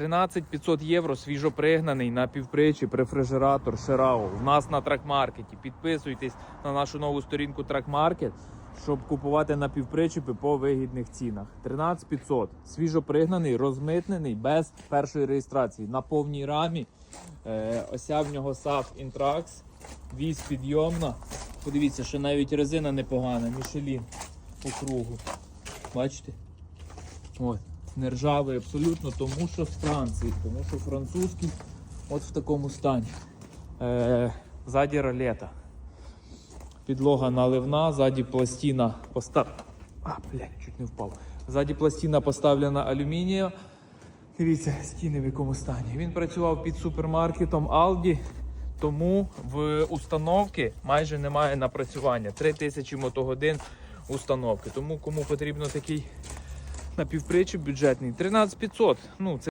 13 500 євро свіжопригнаний на півпричіп рефрижератор Шерау. В нас на тракмаркеті. Підписуйтесь на нашу нову сторінку Тракмаркет, щоб купувати на півпричіпи по вигідних цінах. 13 500. Свіжопригнаний, розмитнений, без першої реєстрації. На повній рамі. Е, ося в нього SAF Intrax. Вісь підйомна. Подивіться, що навіть резина непогана, Мішелін по кругу. Бачите? От, не ржавий абсолютно, тому що з Франції, тому що французький от в такому стані. Е, ролета. Підлога наливна, ззаді пластина постав... А, блядь, чуть не впав. Ззаді пластина поставлена алюмінієва. Дивіться, стіни в якому стані. Він працював під супермаркетом Aldi, тому в установки майже немає напрацювання. 3000 мотогодин установки. Тому кому потрібно такий напівпричіп бюджетний, 13500. Ну, це